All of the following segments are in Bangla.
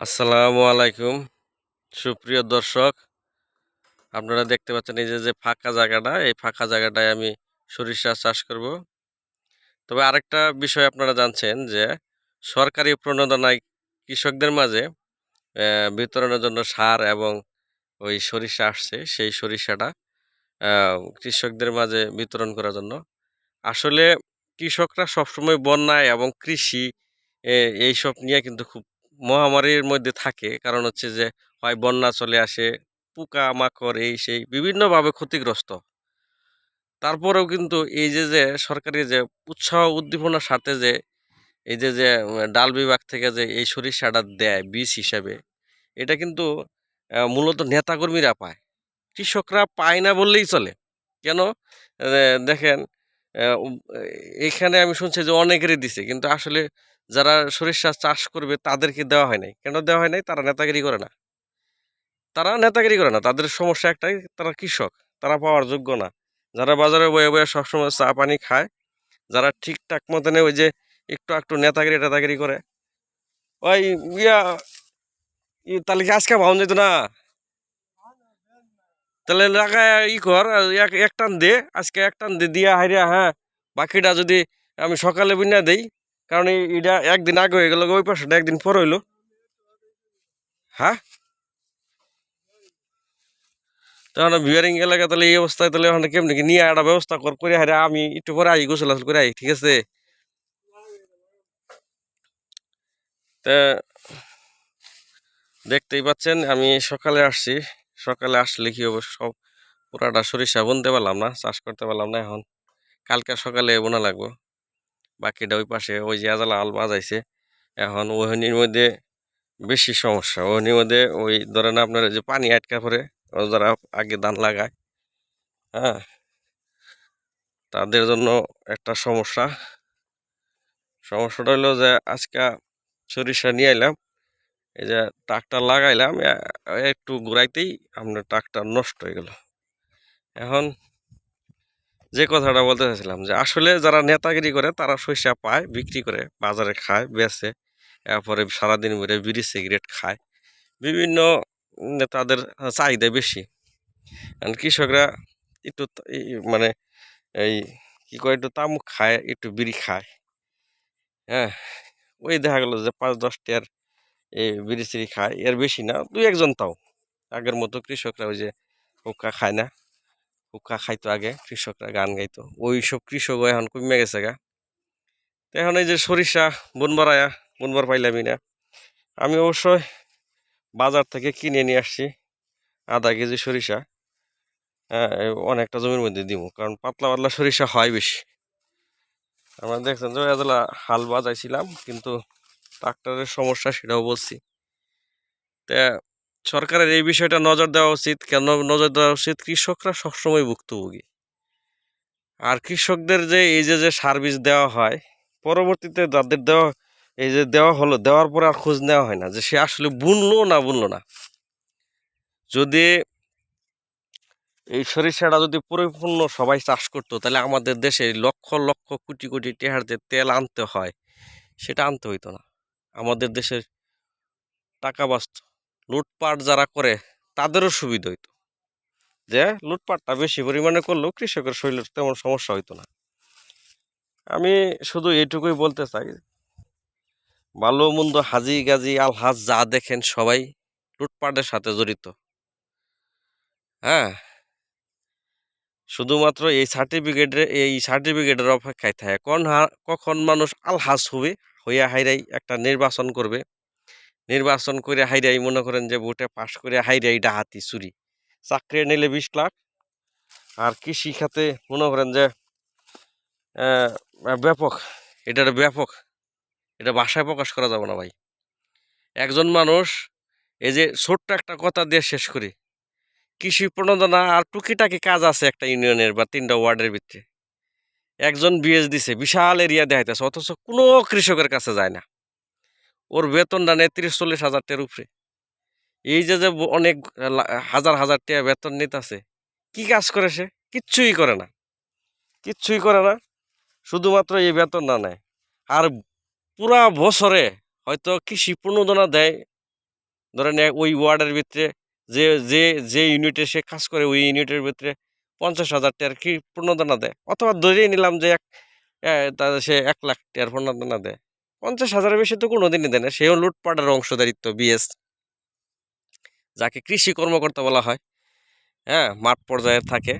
আসসালামু আলাইকুম। সুপ্রিয় দর্শক, আপনারা দেখতে পাচ্ছেন এই যে ফাঁকা জায়গাটা, এই ফাঁকা জায়গাটায় আমি সরিষা চাষ করব। তবে আরেকটা বিষয় আপনারা জানছেন যে, সরকারি প্রণোদনায় কৃষকদের মাঝে বিতরণের জন্য সার এবং ওই সরিষা আসছে, সেই সরিষাটা কৃষকদের মাঝে বিতরণ করার জন্য। আসলে কৃষকরা সবসময় বন্যায় এবং কৃষি এইসব নিয়ে কিন্তু খুব মহামারীর মধ্যে থাকে। কারণ হচ্ছে যে, হয় বন্যা চলে আসে পোকা মাকড় এই সেই বিভিন্নভাবে ক্ষতিগ্রস্ত। তারপরেও কিন্তু এই যে যে সরকারি যে উৎসাহ উদ্দীপনার সাথে যে, এই যে যে ডাল বিভাগ থেকে যে এই সরিষাটা দেয় বীজ হিসাবে, এটা কিন্তু মূলত নেতাকর্মীরা পায়। কৃষকরা পায় না বললেই চলে। কেন? দেখেন এখানে আমি শুনছি যে অনেকেরই দিছে, কিন্তু আসলে যারা সরিষা চাষ করবে তাদেরকে দেওয়া হয় নাই। কেন দেওয়া হয় নাই? তারা নেতাগিরি করে না। তারা নেতাগিরি করে না। তাদের সমস্যা একটাই, তারা কৃষক। তারা পাওয়ার যোগ্য না। যারা বাজারে বয়ে বয়ে সবসময় চা পানি খায়, যারা ঠিকঠাক মতনে ওই যে একটু একটু নেতাগিরি টেতাগিরি করে, ওই ইয়া তাহলে কি আজকে ভাবন যেত না? তাহলে লাগায় ই কর, এক এক টান দে, আজকে এক টান দে, দিয়া হাইরা হ্যাঁ বাকিটা যদি আমি সকালে বিনা দেই কারণ এটা একদিন আগে হয়ে গেল, ওই পাশটা একদিন পর হইল। হ্যাঁ? বিয়ারিং এলাকা তাহলে এই অবস্থায় তাহলে ওখানে কেমনি কি নিয়ে একটা ব্যবস্থা কর করে হারে আমি একটু পরে আই, গোসল আসল করে আই, ঠিক আছে? তা দেখতেই পাচ্ছেন, আমি সকালে আসছি। সকালে আসলে কি হবে সব পুরাটা সরিষা বুনতে পারলাম না, চাষ করতে পারলাম না এখন। কালকে সকালে বোনা লাগবো। বাকিটা ওই পাশে, ওই যে আজালা আল বাজাইছে। এখন ওহনির মধ্যে বেশি সমস্যা। ওহনির মধ্যে ওই ধরেন আপনার যে পানি আটকা পরে যারা আগে ধান লাগায় হ্যাঁ তাদের জন্য একটা সমস্যা। সমস্যাটা হলো যে আজকে সরিষা নিয়ে এলাম এই যে ট্রাক্টর লাগাইলাম একটু ঘুরাইতেই আপনার ট্রাক্টর নষ্ট হয়ে গেল। এখন যে কথাটা বলতে চাইছিলাম যে আসলে যারা নেতাগিরি করে, তারা সরিষা পায়, বিক্রি করে, বাজারে খায়, বেচে, এরপরে সারাদিন ধরে বিড়ি, সিগারেট খায়। বিভিন্ন তাদের চাহিদা বেশি। আর কৃষকরা একটু মানে এই কি করে একটু তামুক খায়, একটু বিড়ি খায়। হ্যাঁ ওই দেখা গেলো যে পাঁচ দশটার এই বিড়ি, সিড়ি খায়, এর বেশি না, দুই একজন তাও। আগের মতো কৃষকরা ওই যে হুক্কা খায় না। হুক্কা খাইতো আগে, কৃষকরা গান গাইতো। ওই সব কৃষকও এখন কমে গেছে গা। তো এখন এই যে সরিষা বুনবার আয়া বুনবার পাইলামই না। আমি অবশ্যই বাজার থেকে কিনে নিয়ে আসছি আধা কেজি সরিষা। অনেকটা জমির মধ্যে দিব কারণ পাতলা পাতলা সরিষা হয় বেশি। আমরা দেখছেন যে এতলা হাল বাজাইছিলাম, কিন্তু ট্রাক্টরের সমস্যা সেটাও বলছি। তা সরকারের এই বিষয়টা নজর দেওয়া উচিত। কেন নজর দেওয়া উচিত? কৃষকরা সবসময় ভুক্তভোগী। আর কৃষকদের যে এই যে যে সার্ভিস দেওয়া হয়, পরবর্তীতে যাদের দেওয়া, এই যে দেওয়া হলো, দেওয়ার পরে আর খোঁজ নেওয়া হয় না যে সে আসলে বুনলো না বুনলো না। যদি এই সরিষাটা যদি পরিপূর্ণ সবাই চাষ করতো, তাহলে আমাদের দেশে লক্ষ লক্ষ কোটি কোটি টেহার যে তেল আনতে হয়, সেটা আনতে হইতো না। আমাদের দেশের টাকা বাঁচত। লুটপাট যারা করে, তাদেরও সুবিধা হইতো। যে লুটপাটটা বেশি পরিমাণে করলেও কৃষকের শরীরের তেমন সমস্যা হইতো না। আমি শুধু এইটুকুই বলতে চাই, ভালো মন্দ হাজি গাজি আলহাজ যা দেখেন সবাই লুটপাটের সাথে জড়িত। হ্যাঁ শুধুমাত্র এই সার্টিফিকেটের এই সার্টিফিকেটের অপেক্ষায় থাকে। কখন মানুষ আলহাজ হবে হইয়া হাইরাই একটা নির্বাচন করবে। নির্বাচন করে হাইরাই মনে করেন যে ভোটে পাশ করে হাইরাই ডাহাতি চুরি। চাকরি নিলে বিশ লাখ। আর কৃষি খাতে মনে করেন যে ব্যাপক। এটার ব্যাপক। এটা ভাষায় প্রকাশ করা যাবে না ভাই। একজন মানুষ এই যে ছোট্ট একটা কথা দিয়ে শেষ করি। কৃষি প্রণোদনা আর টুকিটাকি কাজ আছে একটা ইউনিয়নের বা তিনটা ওয়ার্ডের ভিতরে। একজন বিএস দিছে, বিশাল এরিয়া দেখাইতেছে, অথচ কোনো কৃষকের কাছে যায় না। ওর বেতনটা নেয় তিরিশ চল্লিশ হাজার টাকার উপরে। এই যে যে অনেক হাজার হাজার টাকা বেতন নিতেছে, কি কাজ করে সে? কিচ্ছুই করে না। কিচ্ছুই করে না। শুধুমাত্র এই বেতন না নেয়। আর পুরা বছরে হয়তো কৃষি প্রণোদনা দেয়। ধরেন ওই ওয়ার্ডের ভিতরে যে যে যে ইউনিটে সে কাজ করে, ওই ইউনিটের ভিতরে পঞ্চাশ হাজার টাকার কি প্রণোদনা দেয়। অথবা ধরেই নিলাম যে এক সে এক লাখ টাকার প্রণোদনা দেয়। পঞ্চাশ হাজারের বেশি তো কোনোদিনই দেয় না। সেও লুটপাটের অংশদারিত্ব, বিএস। যাকে কৃষি কর্মকর্তা বলা হয় হ্যাঁ মাঠ পর্যায়ে থাকে।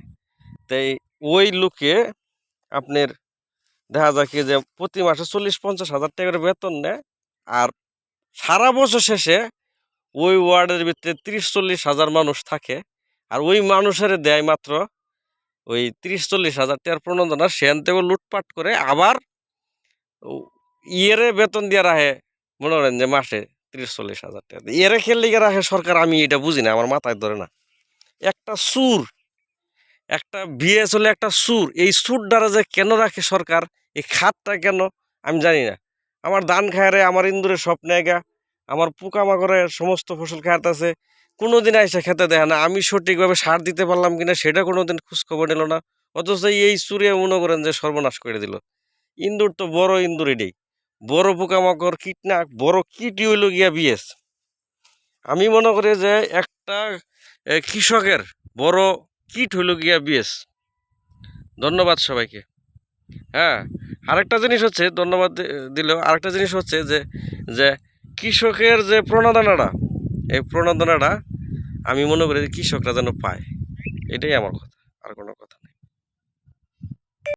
তাই ওই লোকে আপনার দেখা যায় কি যে প্রতি মাসে চল্লিশ পঞ্চাশ হাজার টাকার বেতন নেয় আর সারা বছর শেষে ওই ওয়ার্ডের ভিতরে তিরিশ চল্লিশ হাজার মানুষ থাকে আর ওই মানুষের দেয় মাত্র ওই তিরিশ চল্লিশ হাজার টাকার প্রণোদনা। সেখান থেকে লুটপাট করে আবার ইয়েরে বেতন দিয়ে রাখে, মনে করেন যে মাসে তিরিশ চল্লিশ হাজার টাকা এরে খেললে গিয়ে রাখে সরকার, আমি এটা বুঝি না, আমার মাথায় ধরে না। একটা সুর, একটা বিয়ে চলে একটা সুর, এই সুর দ্বারা যে কেন রাখে সরকার, এই খাতটা কেন, আমি জানি না। আমার ধান খায়ারে, আমার ইন্দুরের স্বপ্নে গা আমার পোকামাকড়ের সমস্ত ফসল খায়াত আছে কোনো দিন এসে খেতে দেয় না। আমি সঠিকভাবে সার দিতে পারলাম কিনা, সেটা কোনো দিন খোঁজখবর নিল না। অথচ এই সুরে মনে করেন যে সর্বনাশ করে দিল। ইন্দুর তো বড় ইন্দুর এটাই বড় পোকামাকড় কীটনাক বড় কীটই হইল গিয়া বিএস। আমি মনে করি যে একটা কৃষকের বড় কীট হইল গিয়া বিএস। ধন্যবাদ সবাইকে। হ্যাঁ আরেকটা জিনিস হচ্ছে, ধন্যবাদ দিলেও, আরেকটা জিনিস হচ্ছে যে যে কৃষকের যে প্রণোদনাটা, এই প্রণোদনাটা আমি মনে করি যে কৃষকরা যেন পায়। এটাই আমার কথা।